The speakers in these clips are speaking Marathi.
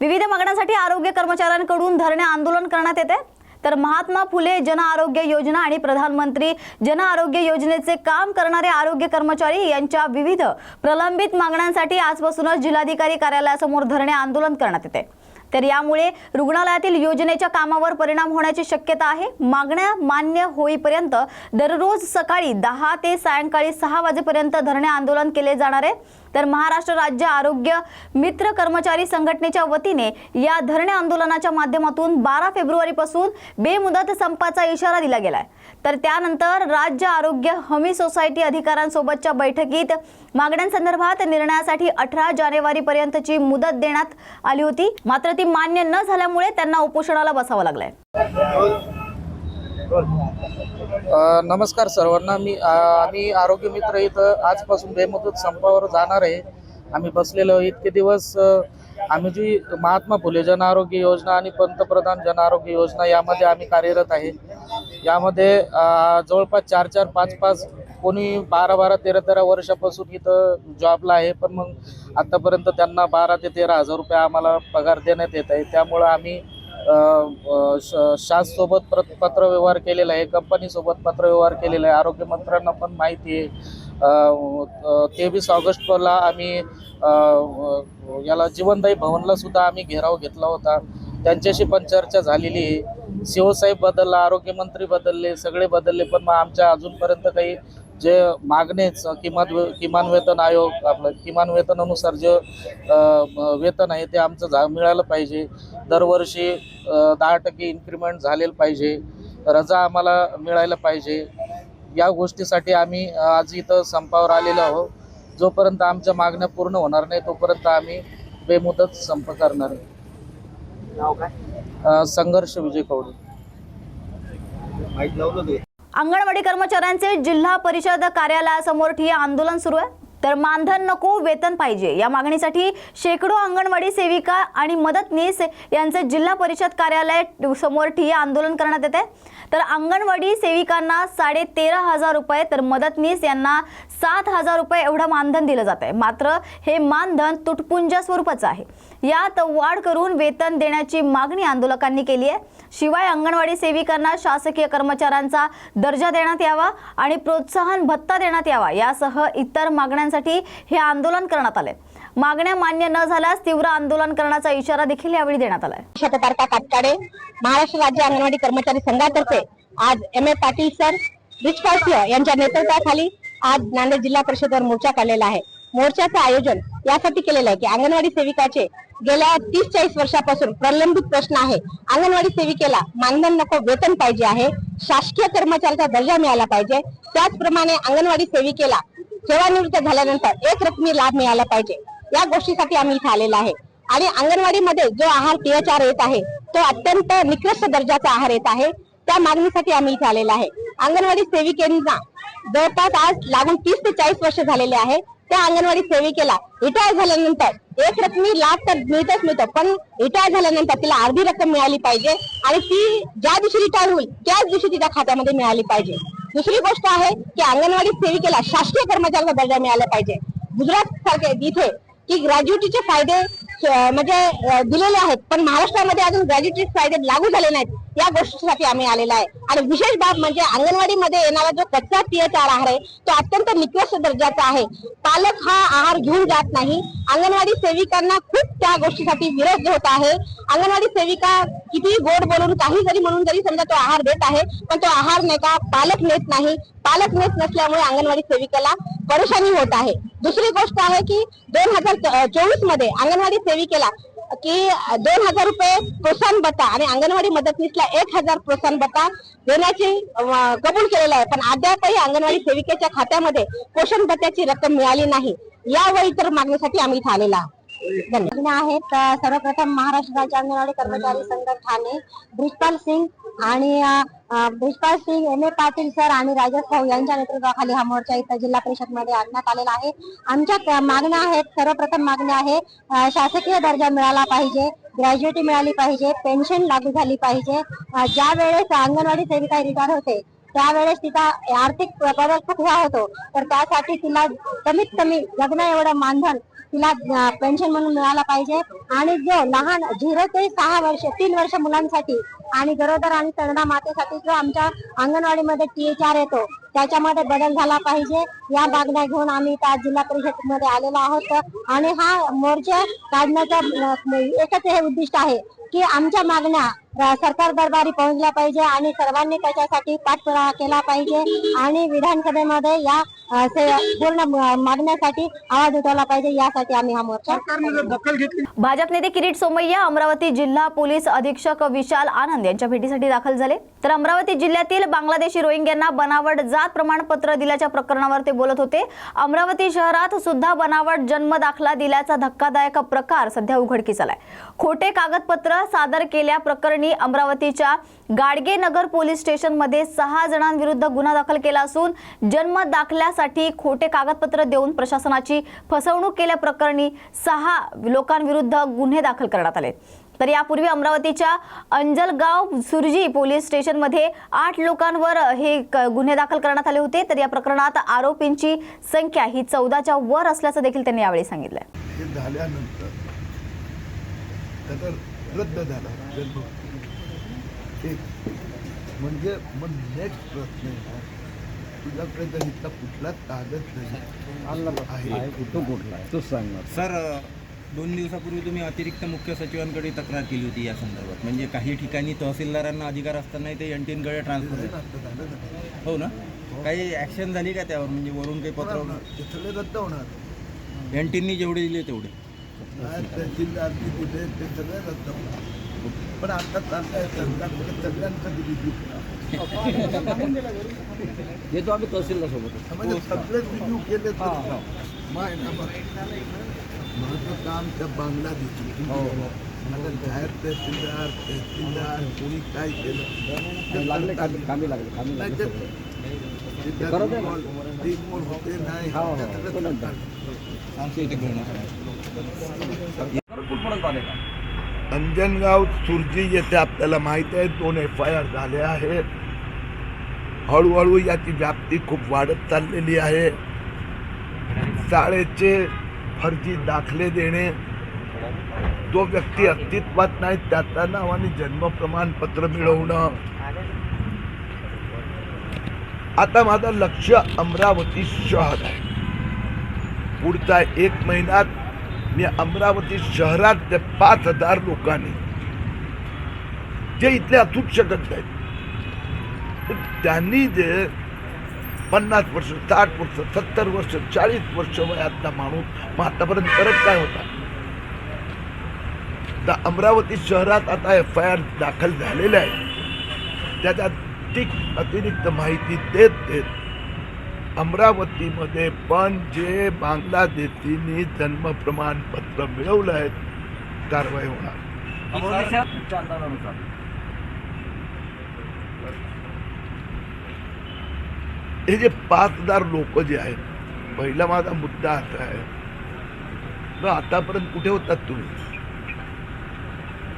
विविध मागण्यांसाठी आरोग्य कर्मचाऱ्यांकडून धरणे आंदोलन करण्यात येते. तर महात्मा फुले जन आरोग्य योजना आणि प्रधानमंत्री जन आरोग्य योजनेचे काम करणारे आरोग्य कर्मचारी यांच्या विविध प्रलंबित मागण्यांसाठी आजपासूनच जिल्हाधिकारी कार्यालयासमोर धरणे आंदोलन करण्यात येते. तर यामुळे रुग्णालयातील योजनेच्या कामावर परिणाम होण्याची शक्यता आहे. मागण्या मान्य होईपर्यंत दररोज सकाळी दहा ते सायंकाळी सहा वाजेपर्यंत धरणे आंदोलन केले जाणार आहे. तर महाराष्ट्र राज्य आरोग्य मित्र कर्मचारी संघटनेच्या वतीने या धरणे आंदोलनाच्या माध्यमातून बारा फेब्रुवारीपासून बेमुदत संपाचा इशारा दिला गेलाय. तर त्यानंतर राज्य आरोग्य हमी सोसायटी अधिकाऱ्यांसोबतच्या बैठकीत मागण्यांसंदर्भात निर्णयासाठी अठरा जानेवारीपर्यंतची मुदत देण्यात आली होती. मात्र ती मान्य न झाल्यामुळे त्यांना उपोषणाला बसावं लागलंय. नमस्कार सर्वांना. मी आम्ही आरोग्य मित्र इथं आजपासून बेमुदत संपावर जाणार आहे. आम्ही बसलेलो इतके दिवस आम्ही जी महात्मा फुले जन आरोग्य योजना आणि पंतप्रधान जन आरोग्य योजना यामध्ये आम्ही कार्यरत आहे. यामध्ये जवळपास चार चार पाच पाच कोणी बारा बारा तेरा तेरा वर्षापासून इथं जॉबला आहे. पण मग आत्तापर्यंत त्यांना बारा ते तेरा हजार रुपये आम्हाला पगार देण्यात येत आहे. त्यामुळं आम्ही शाससोबत प्र पत्रव्यवहार केलेला आहे कंपनीसोबत पत्रव्यवहार केलेला आहे आरोग्यमंत्र्यांना पण माहिती आहे. तेवीस ऑगस्टला आम्ही याला जीवनदायी भवनला सुद्धा आम्ही घेराव घेतला होता. त्यांच्याशी पण चर्चा झालेली आहे. शिवसाहेब बदलला आरोग्यमंत्री बदलले सगळे बदलले पण मग आमच्या अजूनपर्यंत काही जे मागणेच किमान किमान वेतन आयोग आपलं किमान वेतनानुसार जे वेतन आहे ते आमचं झा मिळालं पाहिजे. दरवर्षी दहा टक्के इन्क्रीमेंट झालेलं पाहिजे. रजा आम्हाला मिळायला पाहिजे. या गोष्टीसाठी आम्ही आज इथं संपावर आलेलो आहोत. जोपर्यंत आमच्या मागण्या पूर्ण होणार नाही तोपर्यंत आम्ही बेमुदत संप करणार आहे संघर्ष विजय कवडे अंगणवाडी कर्मचाऱ्यांचे जिल्हा परिषद कार्यालयासमोर ठिय्या आंदोलन सुरू आहे. तर मानधन नको वेतन पाहिजे. या मागणीसाठी शेकडो अंगणवाडी सेविका आणि मदतनीस यांचे जिल्हा परिषद कार्यालय समोर ठिय्या आंदोलन करण्यात येते तर अंगणवाडी सेविकांना साडे तेरा हजार रुपये तर मदतनीस यांना सात हजार रुपये एवढं मानधन दिलं जात आहे. मात्र हे मानधन तुटपुंजा स्वरूपाचं आहे. यात वाढ करून वेतन देण्याची मागणी आंदोलकांनी केली आहे. शिवाय अंगणवाडी सेविकांना शासकीय कर्मचाऱ्यांचा दर्जा देण्यात यावा आणि प्रोत्साहन भत्ता देण्यात यावा यासह इतर मागण्यांसाठी हे आंदोलन करण्यात आले मागण्या मान्य न झाल्यास तीव्र आंदोलन करण्याचा इशारा देखील यावेळी देण्यात आलाय. शततारका काटकाडे महाराष्ट्र राज्य अंगणवाडी कर्मचारी संघातर्फे आज M A Patil sir Richpal यांच्या नेतृत्वाखाली आज नांदेड जिल्हा परिषदेवर मोर्चा काढलेला आहे. मोर्चाचं आयोजन यासाठी केलेलं आहे की अंगणवाडी सेविकाचे गेल्या तीस चाळीस वर्षापासून प्रलंबित प्रश्न आहे. अंगणवाडी सेविकेला मानधन नको वेतन पाहिजे आहे. शासकीय कर्मचाऱ्याचा दर्जा मिळाला पाहिजे. त्याचप्रमाणे अंगणवाडी सेविकेला सेवानिवृत्त झाल्यानंतर एक रकमी लाभ मिळाला पाहिजे. या गोष्टीसाठी आम्ही इथे आलेला आहे. आणि अंगणवाडीमध्ये जो आहार टीएचआर येत आहे तो अत्यंत निकृष्ट दर्जाचा आहार येत आहे. त्या मागणीसाठी आम्ही इथे आलेला आहे. अंगणवाडी सेविकेंना जवळपास आज लागून तीस ते चाळीस वर्ष झालेले आहे. त्या अंगणवाडी सेविकेला रिटायर झाल्यानंतर एक रकमी लाभ तर मिळतच मिळतो पण रिटायर झाल्यानंतर तिला अर्धी रक्कम मिळाली पाहिजे आणि ती ज्या दिवशी रिटायर होईल त्याच दिवशी तिच्या खात्यामध्ये मिळाली पाहिजे. दुसरी गोष्ट आहे की अंगणवाडी सेविकेला शासकीय कर्मचाऱ्याचा दर्जा मिळाला पाहिजे. गुजरात सारखे इथे की ग्रॅज्युटीचे फायदे म्हणजे दिलेले आहेत पण महाराष्ट्रामध्ये अजून ग्रॅज्युटी फायदे लागू झाले नाहीत. या गोष्टीसाठी आम्ही आलेला आहे. आणि विशेष बाब म्हणजे अंगणवाडीमध्ये येणारा जो कच्चा पियचार आहार आहे तो अत्यंत निकृष्ट दर्जाचा आहे. पालक हा आहार घेऊन जात नाही. अंगणवाडी सेविकांना खूप त्या गोष्टीसाठी विरोध होत आहे. अंगणवाडी सेविका किती गोड बोलून काही जरी म्हणून जरी समजा तो आहार देत आहे पण तो आहार नाही का पालक नेत नाही. पालक नेत नसल्यामुळे अंगणवाडी सेविकेला परेशानी होत आहे. दुसरी गोष्ट आहे की दोन हजार चोवीसमध्ये अंगणवाडी सेविकेला की दोन हजार रुपये प्रोत्साहन भत्ता आणि अंगणवाडी मदतनीसला एक हजार प्रोत्साहन भत्ता देण्याची कबूल केलेला आहे. पण अद्यापही अंगणवाडी सेविकेच्या खात्यामध्ये पोषण भत्त्याची रक्कम मिळाली नाही. यावर इतर मागणीसाठी आम्ही इथं आलेला आहोत. आहेत सर्वप्रथम महाराष्ट्र राज्य अंगणवाडी कर्मचारी संघ ठाणे. ब्रिजपाल सिंग आणि Brijpal Singh M. A. Patil sir आणि राजेश भाऊ यांच्या नेतृत्वाखाली हा मोर्चा इथं जिल्हा परिषदमध्ये आणण्यात आलेला आहे. आमच्या मागण्या आहेत सर्वप्रथम मागण्या आहे शासकीय दर्जा मिळाला पाहिजे ग्रॅज्युएटी मिळाली पाहिजे पेन्शन लागू झाली पाहिजे ज्या वेळेस अंगणवाडी सेविका रिटायर होते त्यावेळेस तिचा आर्थिक प्रभाव खूप हा होतो. तर त्यासाठी तिला कमीत कमी लग्न एवढं मानधन तिला पेन्शन म्हणून मिळाला पाहिजे. आणि जो लहान झिरो ते सहा वर्ष तीन वर्ष मुलांसाठी आणि गरोदर आणि स्तनदा मातेसाठी जो आमच्या अंगणवाडीमध्ये टी एच आर येतो त्याच्यामध्ये बदल झाला पाहिजे. या मागण्या घेऊन आम्ही त्या जिल्हा परिषदमध्ये आलेलो आहोत. आणि हा मोर्चा काढण्याचं एकच हे उद्दिष्ट आहे की आमच्या मागण्या सरकार दरबारी पोहोचल्या पाहिजे आणि सर्वांनी त्याच्यासाठी पाठपुरावा केला पाहिजे आणि विधानसभेमध्ये या पूर्ण मागण्यासाठी आवाज उठवला पाहिजे. यासाठी आम्ही हा मोर्चा भाजप नेते किरीट सोमय्या अमरावती जिल्हा पोलीस अधीक्षक विशाल आनंद यांच्या भेटीसाठी दाखल झाले. तर अमरावती जिल्ह्यातील बांगलादेशी रोहिंग्यांना बनावट जात प्रमाणपत्र दिल्याच्या प्रकरणावर ते बोलत होते. अमरावती शहरात सुद्धा बनावट जन्म दाखला दिल्याचा धक्कादायक प्रकार सध्या उघडकीस आलाय. खोटे कागदपत्र सादर केल्या प्रकरणी अमरावतीच्या गाडगे नगर पोलीस स्टेशनमध्ये सहा जणांविरुद्ध गुन्हा दाखल केला असून जन्म दाखल्यासाठी खोटे कागदपत्र देऊन प्रशासनाची फसवणूक केल्याप्रकरणी सहा लोकांविरुद्ध गुन्हे दाखल करण्यात आले. तर यापूर्वी अमरावतीच्या अंजलगाव सुरजी पोलीस स्टेशनमध्ये आठ लोकांवर हे गुन्हे दाखल करण्यात आले होते. तर या प्रकरणात आरोपींची संख्या ही चौदाच्या वर असल्याचं देखील त्यांनी यावेळी सांगितलं म्हणजे मग नेक्स्ट प्रश्न आहे तुझ्याकडे जर इथला कुठलाच कागद नाही. आहे तो कुठला तो सांगणार सर दोन दिवसापूर्वी तुम्ही अतिरिक्त मुख्य सचिवांकडे तक्रार केली होती या संदर्भात. म्हणजे काही ठिकाणी तहसीलदारांना अधिकार असतानाही ते एनटीनकडे ट्रान्सफर. हो ना? काही ॲक्शन झाली का त्यावर? म्हणजे वरून काही. पत्र ते सगळे रद्द होणार. एनटीननी जेवढे दिले तेवढे. तहसीलदार ते सगळे रद्द होणार. पण आता सगळ्यांचं रिव्ह्यू येतो आम्ही तहसीलला सोबत म्हणजे सगळे रिव्ह्यू केले तर काम त्या आता बाहेर तहसीलदार तहसीलदार कोणी काय केलं? लागले. कामी लागले कामी लागले होते नाही हो, हो, इथे घेऊन कुठपर्यंत आले का? अंजनगाव सुरजी येथे आपल्याला माहीत आहे दोन एफ आय आर झाले आहे. हळूहळू याची व्याप्ती खूप वाढत चाललेली आहे. शाळेचे फर्जी दाखले देणे. जो व्यक्ती अस्तित्वात नाही त्याच्या नावाने जन्म प्रमाणपत्र मिळवणं. आता माझं लक्ष अमरावती शहर आहे. पुढचा एक महिन्यात मी अमरावती शहरात ते पाच हजार लोकांनी जे इथले असूच शकत नाहीत पण त्यांनी जे पन्नास वर्ष साठ वर्ष सत्तर वर्ष चाळीस वर्ष वयातला माणूस मग आतापर्यंत करत काय होता? तर अमरावती शहरात आता एफ आय आर दाखल झालेल्या आहे. त्याच्या ती अतिरिक्त माहिती देत देत अमरावतीमध्ये पण जे बांगलादेशींनी जन्म प्रमाणपत्र मिळवलं आहे कारवाई होणार. हे जे पाच हजार लोक जे आहेत पहिला माझा मुद्दा असा आहे तर आतापर्यंत कुठे होतात तुम्ही?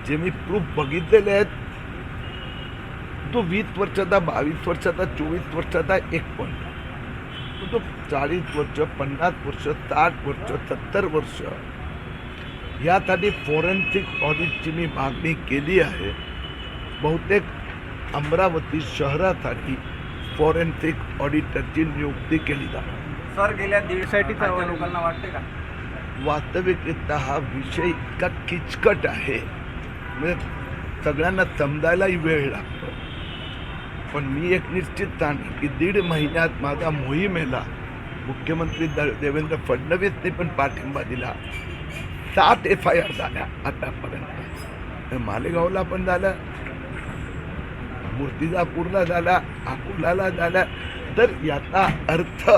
जे मी प्रूफ बघितलेले आहेत तो वीस वर्षाचा बावीस वर्षाचा चोवीस वर्षाचा एक पण. तो तो चाळीस वर्ष पन्नास वर्ष साठ वर्ष सत्तर वर्ष यासाठी फॉरेन्सिक ऑडिटची मी मागणी केली आहे. बहुतेक अमरावती शहरासाठी फॉरेन्सिक ऑडिटरची नियुक्ती केली जाणार. सर गेल्या दीडसाठीचा लोकांना वाटते का? वास्तविकरित्या हा विषय इतका किचकट आहे. म्हणजे सगळ्यांना समजायलाही वेळ लागतो. पण मी एक निश्चित सांगेन की दीड महिन्यात माझ्या मोहिमेला मुख्यमंत्री द- देवेंद्र फडणवीसने पण पाठिंबा दिला. सात एफ आय आर झाल्या आतापर्यंत. तर मालेगावला पण झालं मूर्तिजापूरला झाला अकोलाला झाला. तर याचा अर्थ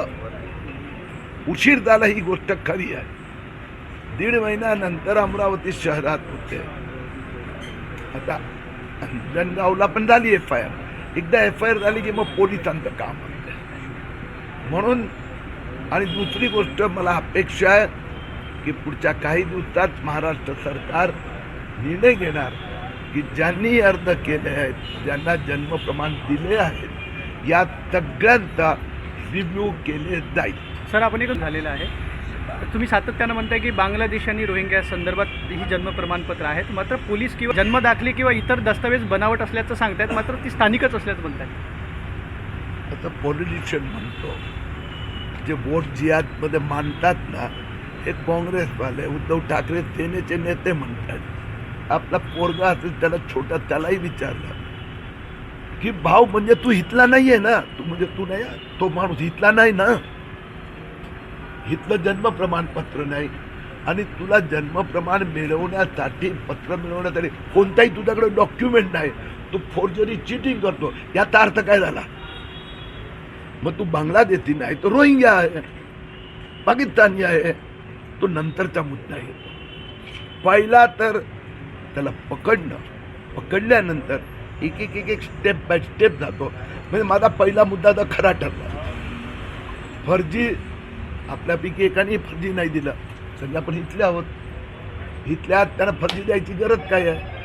उशीर झाला ही गोष्ट खरी आहे. दीड महिन्यानंतर अमरावती शहरात होते. आता अंजनगावला पण झाली एफ आय आर एकदा एफ आय आर झाली की मग पोलिसांचं काम म्हणून आणि दुसरी गोष्ट मला अपेक्षा आहे की पुढच्या काही दिवसात महाराष्ट्र सरकार निर्णय घेणार. की ज्यांनी अर्ज केले आहेत ज्यांना जन्म प्रमाण दिले आहेत या सगळ्यांचा रिव्ह्यू केले जाईल. सर आपण एकच झालेलं आहे. तुम्ही सातत्यानं म्हणताय की बांगलादेश आणि रोहिंग्या संदर्भात ही जन्म प्रमाणपत्र आहेत. मात्र पोलीस किंवा जन्मदाखले किंवा इतर दस्तावेज बनावट असल्याचं सांगतायत मात्र ती स्थानिकच असल्याचं म्हणतायत. आता पॉलिटिशियन म्हणतो जे वोट जिहादमध्ये मानतात ना हे काँग्रेसवाले उद्धव ठाकरे सेनेचे नेते म्हणतात. आपला पोरगा असेल त्याला छोटा त्यालाही विचारलं. की भाऊ म्हणजे तू इथला नाहीये ना? तू म्हणजे तू नाही तो माणूस हितला नाही ना? हितलं जन्म प्रमाणपत्र नाही. आणि तुला जन्म प्रमाण मिळवण्यासाठी पत्र मिळवण्यासाठी कोणताही तुझ्याकडे डॉक्युमेंट नाही. तू फोर्जरी चिटिंग करतो. याचा अर्थ काय झाला? मग तू बांगलादेशी नाही तो रोहिंग्या आहे. पाकिस्तानी आहे. तो नंतरचा मुद्दा आहे. पहिला तर त्याला पकडणं. पकडल्यानंतर एक एक एक एक स्टेप बाय स्टेप जातो. म्हणजे माझा पहिला मुद्दा तर खरा ठरला. फर्जी आपल्यापैकी एकाने फर्जी नाही दिलं. सगळे आपण इथले आहोत. इथल्या त्यांना फर्जी द्यायची गरज काय आहे?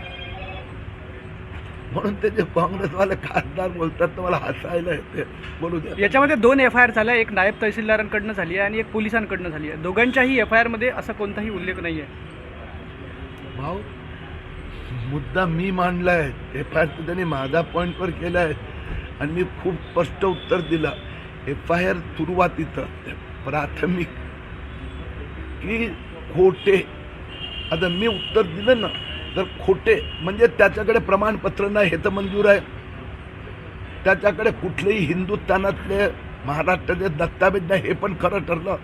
म्हणून ते जे काँग्रेसवाले खासदार बोलतात तर मला हसायला येते. बोलू द्या. याच्यामध्ये दोन एफ आय आर झाल्या. एक नायब तहसीलदारांकडनं झाली आहे आणि एक पोलिसांकडनं झाली आहे. दोघांच्याही एफ आय आरमध्ये असा कोणताही उल्लेख नाही आहे भाऊ मुद्दा मी मांडलाय. एफ आय आर त्यांनी माझा पॉईंटवर केलाय. आणि मी खूप स्पष्ट उत्तर दिलं. एफ आय आर सुरुवातीचं प्राथमिक. की खोटे. आता मी उत्तर दिलं ना तर खोटे. म्हणजे त्याच्याकडे प्रमाणपत्र नाही हे तर मंजूर आहे. त्याच्याकडे कुठलेही हिंदुस्थानातले महाराष्ट्राचे दस्तावेज नाही हे पण खरं ठरलं.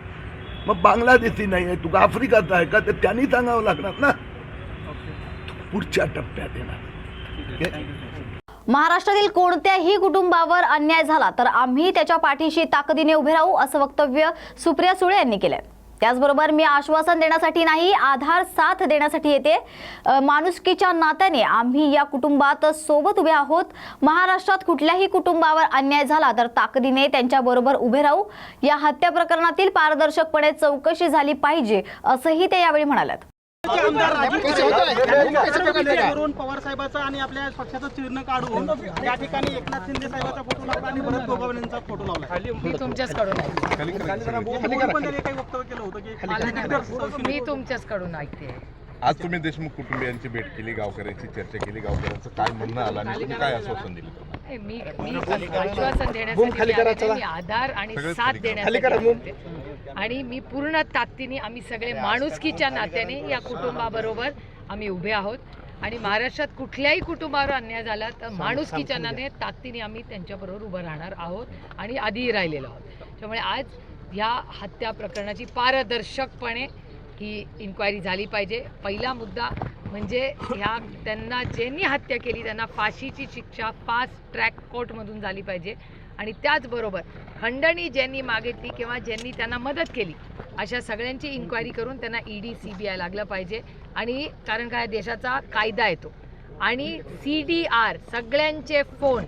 मग बांगलादेशी नाही आहे तुका आफ्रिकाचा आहे का? ते त्यांनी सांगावं लागणार ना. पुढच्या टप्प्यात येणार. महाराष्ट्रातील कोणत्याही कुटुंबावर अन्याय झाला तर आम्ही त्याच्या पाठीशी ताकदीने उभे राहू असं वक्तव्य सुप्रिया सुळे यांनी केलंय. त्याचबरोबर मी आश्वासन देण्यासाठी नाही आधार साथ देण्यासाठी येते. माणुसकीच्या नात्याने आम्ही या कुटुंबात सोबत उभे आहोत. महाराष्ट्रात कुठल्याही कुटुंबावर अन्याय झाला तर ताकदीने त्यांच्याबरोबर उभे राहू. या हत्या प्रकरणातील पारदर्शकपणे चौकशी झाली पाहिजे असंही ते यावेळी म्हणाल्यात. आमदार राजीव पवार साहेबाचा आणि आपल्या पक्षाचं चिन्ह काढून या ठिकाणी एकनाथ शिंदे साहेबाचा फोटो लावला आणि भरत गोगावले यांचा फोटो लावला. मी तुमच्याचकडून पण त्यांनी काही वक्तव्य केलं होतं की मला मी तुमच्याचकडून ऐकते. आज तुम्ही देशमुख कुटुंबियांची भेट केली गावकऱ्यांची चर्चा केली गावकऱ्यांचं काय म्हणणं आलं आणि तुम्ही काय आश्वासन दिलं त्यांना? ए, मी मी आश्वासन देण्यासाठी मी आधार आणि साथ खाली देण्यासाठी होते. आणि मी पूर्ण ताकदीने आम्ही सगळे माणुसकीच्या नात्याने या कुटुंबाबरोबर आम्ही उभे आहोत. आणि महाराष्ट्रात कुठल्याही कुटुंबावर अन्याय झाला तर माणुसकीच्या नात्याने ताकदीने आम्ही त्यांच्याबरोबर उभं राहणार आहोत आणि आधीही राहिलेलो आहोत. त्यामुळे आज या हत्या प्रकरणाची पारदर्शकपणे ही इन्क्वायरी झाली पाहिजे. पहिला मुद्दा म्हणजे ह्या त्यांना ज्यांनी हत्या केली त्यांना फाशीची शिक्षा फास्ट ट्रॅक कोर्टमधून झाली पाहिजे. आणि त्याचबरोबर खंडणी ज्यांनी मागितली किंवा ज्यांनी त्यांना मदत केली अशा सगळ्यांची इन्क्वायरी करून त्यांना E D C B I लागलं पाहिजे. आणि कारण काय देशाचा कायदा येतो. आणि सी डी आर सगळ्यांचे फोन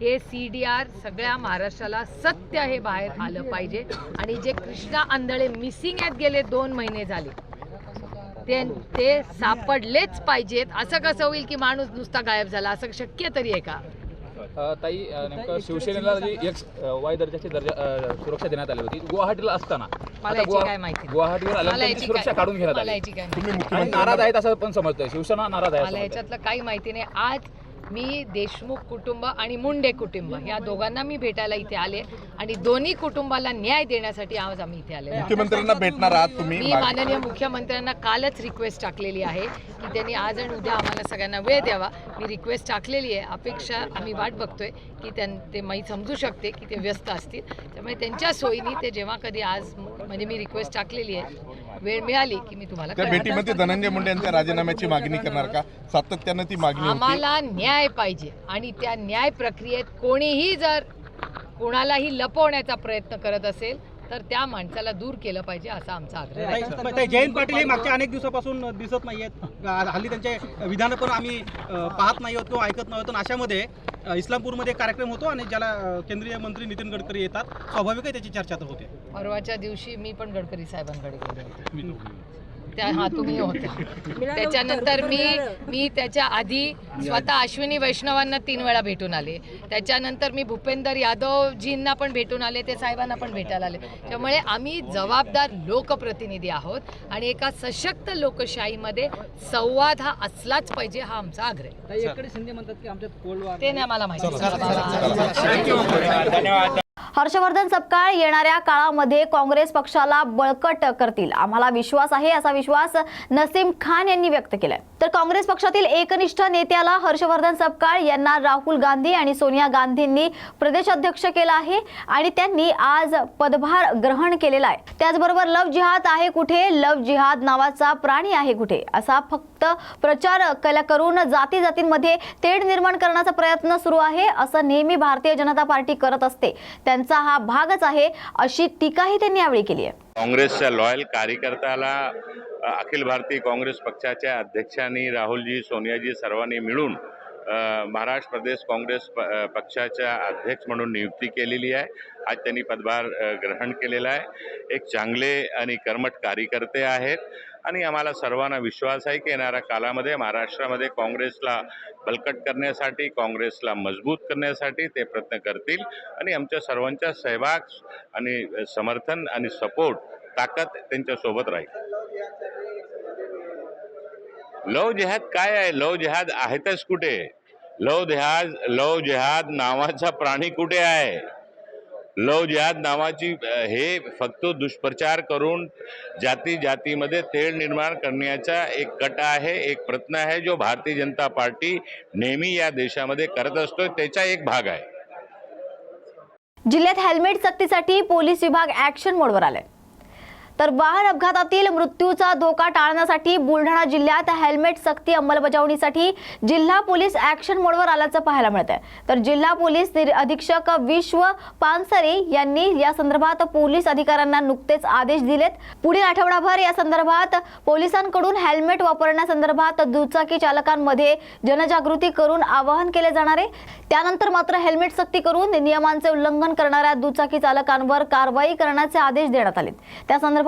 हे सी डी आर सगळ्या महाराष्ट्राला सत्य हे बाहेर आलं पाहिजे. आणि जे कृष्णा आंधळे मिसिंग आहेत गेले दोन महिने झाले. ते ते सापडलेच पाहिजेत. असं कसं होईल की माणूस नुसता गायब झाला? असं शक्य तरी आहे का? ताई नेमकं शिवसेनेला जी एक वाय दर्जाची दर्जा सुरक्षा देण्यात आली होती गुवाहाटीला असताना. मला आता याची गुवा- काय माहिती. गुवाहाटीवर आल्यानंतर सुरक्षा काढून घेण्यात मला आली. याची काय तुम्ही माहिती? आणि नाराज आहेत असं पण समजतंय. शिवसेना नाराज आहे मला म्हणतंय. याच्यातलं काही माहिती नाही. आज मी देशमुख कुटुंब आणि मुंडे कुटुंब या दोघांना मी भेटायला इथे आले आणि दोन्ही कुटुंबाला न्याय देण्यासाठी आज आम्ही इथे आले मुख्यमंत्र्यांना भेटणार आहात तुम्ही. मी माननीय मुख्यमंत्र्यांना कालच रिक्वेस्ट टाकलेली आहे की त्यांनी आज आणि उद्या आम्हाला सगळ्यांना वेळ द्यावा. मी रिक्वेस्ट टाकलेली आहे. अपेक्षा आम्ही वाट बघतोय. की त्यां ते मी समजू शकते की ते व्यस्त असतील. त्यामुळे त्यांच्या सोयीने ते जेव्हा कधी आज म्हणजे मी रिक्वेस्ट टाकलेली आहे वेळ मिळाली की मी तुम्हाला त्या. भेटीमध्ये धनंजय मुंडे यांच्या राजीनाम्याची मागणी करणार का? सातत्यानं ती मागणी आम्हाला न्याय पाहिजे आणि त्या न्याय प्रक्रियेत कोणीही जर कोणालाही लपवण्याचा प्रयत्न करत असेल तर त्या माणसाला दूर केलं पाहिजे असा आमचा आग्रह आहे. जयंत पाटील हे मागच्या अनेक दिवसापासून दिसत नाहीयेत हल्ली त्यांचे विधान पण आम्ही अ, पाहत नाही किंवा ऐकत नाही आहोत. आणि अशामध्ये अ, इस्लामपूरमध्ये एक कार्यक्रम होतो आणि ज्याला अ, केंद्रीय मंत्री नितीन गडकरी येतात. स्वाभाविक आहे त्याची चर्चा तर होते. परवाच्या दिवशी मी पण गडकरी साहेबांकडे गेले होते. त्या हा तुम्ही होत्या त्याच्यानंतर मी मी त्याच्या आधी स्वतः अश्विनी वैष्णवांना तीन वेळा भेटून आले. त्याच्यानंतर मी भूपेंदर यादवजींना पण भेटून आले ते साहेबांना पण भेटायला आले. त्यामुळे आम्ही जबाबदार लोकप्रतिनिधी आहोत आणि एका सशक्त लोकशाहीमध्ये संवाद हा असलाच पाहिजे हा आमचा आग्रह आहे. इकडे शिंदे म्हणतात की आमच्यात कोल्ड वॉर ते नाही मला माहिती. हर्षवर्धन सपकाळ येणाऱ्या काळामध्ये काँग्रेस पक्षाला बळकट करतील. आम्हाला विश्वास आहे असा विश्वास नसीम खान यांनी व्यक्त केलाय. तर काँग्रेस पक्षातील एकनिष्ठ नेत्याला हर्षवर्धन सपकाळ यांना राहुल गांधी आणि सोनिया गांधींनी प्रदेशाध्यक्ष केलं आहे आणि त्यांनी आज पदभार ग्रहण केलेला आहे. त्याचबरोबर लव जिहाद आहे कुठे? लव जिहाद नावाचा प्राणी आहे कुठे? असा फक्त प्रचार कला करून जाती जातींमध्ये तेढ निर्माण करण्याचा प्रयत्न सुरू आहे असं नेहमी भारतीय जनता पार्टी करत असते. त्यांचा हा भागच आहे अशी टीकाही त्यांनी यावेळी केली आहे. काँग्रेसच्या लॉयल कार्यकर्त्याला अखिल भारतीय काँग्रेस पक्षाच्या अध्यक्षांनी राहुलजी सोनियाजी सर्वांनी मिळून महाराष्ट्र प्रदेश काँग्रेस प- पक्षाच्या अध्यक्ष म्हणून नियुक्ती केलेली आहे. आज त्यांनी पदभार ग्रहण केलेला आहे. एक चांगले आणि कर्मठ कार्यकर्ते आहेत आणि आम्हाला सर्वांना विश्वास आहे की येणाऱ्या काळामध्ये महाराष्ट्रामध्ये काँग्रेसला बलकट करण्यासाठी काँग्रेसला मजबूत करण्यासाठी ते प्रयत्न करतील आणि आमच्या सर्वांचा सहभाग आणि समर्थन आणि सपोर्ट ताकद त्यांच्यासोबत राहील. लव जिहाद काय आहे? लव जिहाद आहेतच कुठे? लव जेहाद लव जिहाद नावाचा प्राणी कुठे आहे? लव जिहाद नावाची हे फक्त दुष्प्रचार करून जाती जातीमध्ये तेळ निर्माण करण्याचा एक कट आहे एक प्रयत्न आहे जो भारतीय जनता पार्टी नेहमी या देशामध्ये करत असतो त्याचा एक भाग आहे. जिल्ह्यात हेल्मेट सक्तीसाठी पोलीस विभाग ऍक्शन मोडवर आलाय. तर वाहन अपघातातील मृत्यूचा धोका टाळण्यासाठी बुलढाणा जिल्ह्यात हेल्मेट सक्ती अंमलबजावणीसाठी जिल्हा पोलीस ऍक्शन मोडवर आल्याचं पाहायला मिळत आहे तर जिल्हा पोलीस अधीक्षक विश्व पानसरे यांनी या संदर्भात पोलीस अधिकाऱ्यांना नुकतेच आदेश दिलेत. पुढील आठवडाभर या संदर्भात पोलिसांकडून हेल्मेट वापरण्यासंदर्भात दुचाकी चालकांमध्ये जनजागृती करून आवाहन केले जाणार आहे. त्यानंतर मात्र हेल्मेट सक्ती करून नियमांचे उल्लंघन करणाऱ्या दुचाकी चालकांवर कारवाई करण्याचे आदेश देण्यात आले त्या संदर्भात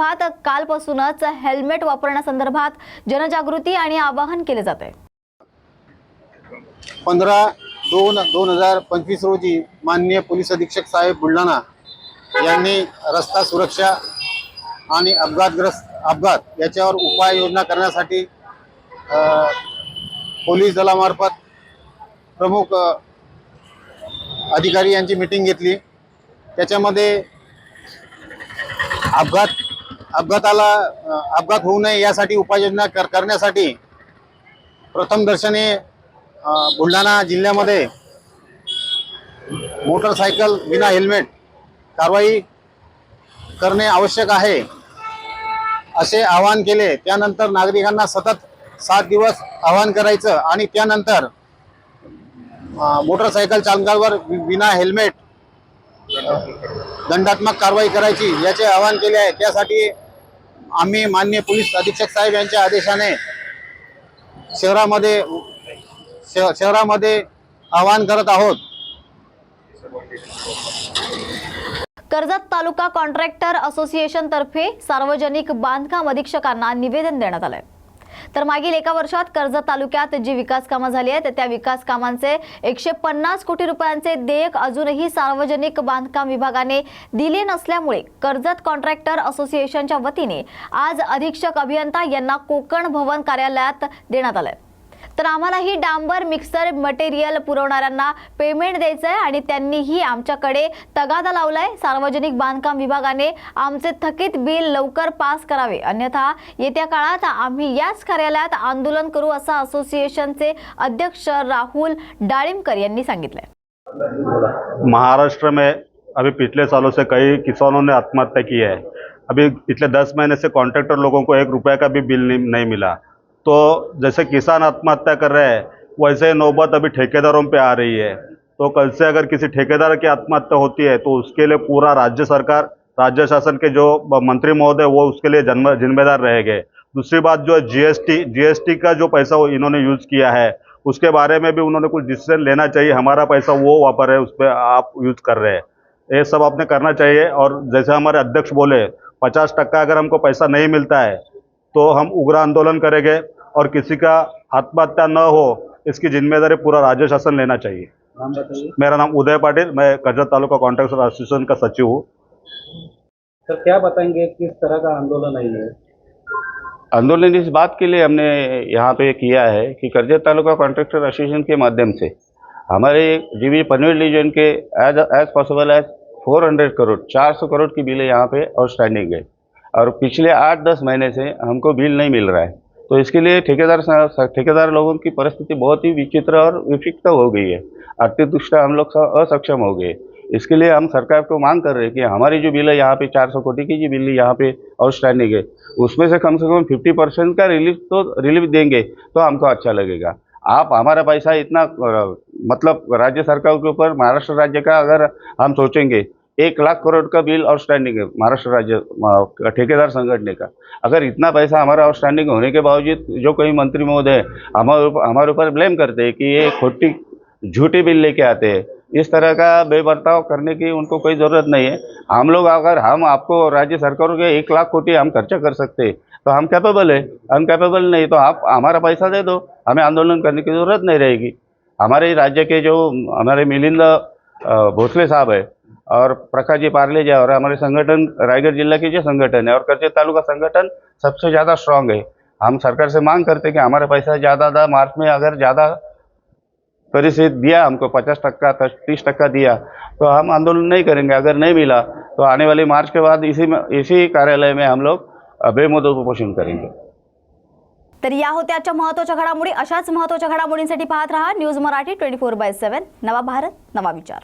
कालपासूनच हेल्मेट वापरण्यासंदर्भात जनजागृती आणि आवाहन केले जात. आहे पंधरा दोन दोन हजार पंचवीस रोजी माननीय पोलीस अधीक्षक साहेब बुलढाणा यांनी रस्ता सुरक्षा आणि अपघातग्रस्त अपघात याच्यावर उपाययोजना करण्यासाठी पोलीस दलामार्फत प्रमुख अधिकारी यांची मीटिंग घेतली. त्याच्यामध्ये अपघात अपघाताला अपघात होऊ नये यासाठी उपाययोजना कर करण्यासाठी प्रथमदर्शनी बुलढाणा जिल्ह्यामध्ये मोटरसायकल विना हेल्मेट कारवाई करणे आवश्यक आहे असे आवाहन केले. त्यानंतर नागरिकांना सतत सात दिवस आवाहन करायचं आणि त्यानंतर मोटरसायकल चालकांवर वि- विना हेल्मेट दंडात्मक कारवाई करायची याचे आवाहन केले आहे. त्यासाठी आम्ही माननीय पोलीस अधीक्षक साहेब यांच्या आदेशाने शहरामध्ये शहरामध्ये आवाहन करत आहोत. कर्जत तालुका कॉन्ट्रॅक्टर असोसिएशन तर्फे सार्वजनिक बांधकाम अधीक्षकांना निवेदन देण्यात आलंय. तर मागील एका वर्षात कर्जत तालुक्यात जी विकास कामं झाली आहेत त्या विकास कामांचे एकशे पन्नास कोटी रुपयांचे देयक अजूनही सार्वजनिक बांधकाम विभागाने दिले नसल्यामुळे कर्जत कॉन्ट्रॅक्टर असोसिएशनच्या वतीने आज अधीक्षक अभियंता यांना कोकण भवन कार्यालयात देण्यात आलंय. तर आम्हालाही डांबर मिक्सर मटेरियल पुरवणाऱ्यांना पेमेंट द्यायचं आहे आणि त्यांनीही आमच्याकडे तगादा लावलाय. सार्वजनिक बांधकाम विभागाने आमचे थकीत बिल लवकर पास करावे. अन्यथा येत्या काळात आम्ही याच कार्यालयात आंदोलन करू असं असोसिएशनचे अध्यक्ष राहुल डाळिमकर यांनी सांगितलंय. महाराष्ट्र में अभी पिछले सालों से कई किसानों ने आत्महत्या की है। अभी पिछले दस महीने से कॉन्ट्रैक्टर लोगों को एक रुपये का भी बिल नहीं, नहीं मिला। तो जैसे किसान आत्महत्या कर रहे हैं, वैसे नौबत अभी ठेकेदारों पे आ रही है। तो कल से अगर किसी ठेकेदार की आत्महत्या होती है तो उसके लिए पूरा राज्य सरकार, राज्य शासन के जो मंत्री महोदय, वो उसके लिए जन्म, जिम्मेदार रहेंगे दूसरी बात जो है जीएसटी जीएसटी का जो पैसा वो इन्होंने यूज़ किया है, उसके बारे में भी उन्होंने कुछ डिसीज़न लेना चाहिए। हमारा पैसा वो वापर है, उस पर आप यूज़ कर रहे हैं। ये सब आपने करना चाहिए और जैसे हमारे अध्यक्ष बोले, पचास टक्का अगर हमको पैसा नहीं मिलता है तो हम उग्र आंदोलन करेंगे। और किसी का आत्महत्या न हो इसकी ज़िम्मेदारी पूरा राज्य शासन लेना चाहिए। नाम मेरा नाम उदय पाटिल मैं कर्जत तालुका कॉन्ट्रैक्टर एसोसिएशन का सचिव हूँ। सर क्या बताएँगे किस तरह का आंदोलन है ये? आंदोलन इस बात के लिए हमने यहाँ पे किया है कि कर्जत तालुका कॉन्ट्रैक्टर एसोसिएशन के माध्यम से हमारे जीबी पनवेल डिवीज़न के as as possible as 400 crore 400 crore की बिल यहाँ पे आउटस्टैंडिंग है। और पिछले आठ दस महीने से हमको बिल नहीं मिल रहा है। तो इसके लिए ठेकेदार ठेकेदार लोगों की परिस्थिति बहुत ही विचित्र और विक्षिप्त हो गई है। आर्थिक दृष्टि हम लोग असक्षम हो गए। इसके लिए हम सरकार को मांग कर रहे हैं कि हमारी जो बिल है, यहाँ पे 400 कोटी की जो बिल, यहाँ पे आउटस्टैंडिंग है, उसमें से कम से कम 50 परसेंट का रिलीफ तो रिलीफ देंगे तो हमको अच्छा लगेगा। आप हमारा पैसा इतना मतलब राज्य सरकार के ऊपर, महाराष्ट्र राज्य का अगर हम सोचेंगे एक लाख करोड़ का बिल आउटस्टैंडिंग है, महाराष्ट्र राज्य ठेकेदार संगठने का। अगर इतना पैसा हमारा आउटस्टैंडिंग होने के बावजूद जो कोई मंत्री महोदय हमारे हमारे ऊपर ब्लेम करते हैं कि ये खोटी, झूठी बिल लेके आते हैं, इस तरह का बेबर्ताव करने की उनको कोई ज़रूरत नहीं है। हम लोग अगर, हम आपको राज्य सरकारों के एक लाख कोटी हम खर्चा कर सकते तो हम कैपेबल है। हम कैपेबल नहीं तो आप हमारा पैसा दे दो, हमें आंदोलन करने की ज़रूरत नहीं रहेगी। हमारे राज्य के जो, हमारे मिलिंद भोसले साहब है और प्रकाश जी पार्ले जी और हमारे संगठन रायगढ़ जिला के जो संगठन है और कर्जत तालुका संगठन सबसे ज़्यादा स्ट्रांग है। हम सरकार से मांग करते कि हमारा पैसा ज़्यादा था मार्च में अगर ज़्यादा परिस्थित दिया हमको पचास टक्का तीस टक्का दिया तो हम आंदोलन नहीं करेंगे। अगर नहीं मिला तो आने वाले मार्च के बाद इसी में इसी कार्यालय में हम लोग अ, बेमुदत उपोषण करेंगे। तर या होत्या आजच्या महत्त्वाच्या घडामोडी अशाच महत्त्वाच्या घडामोडींसाठी पाहत रहा news Marathi twenty four by seven नवा भारत नवा विचार.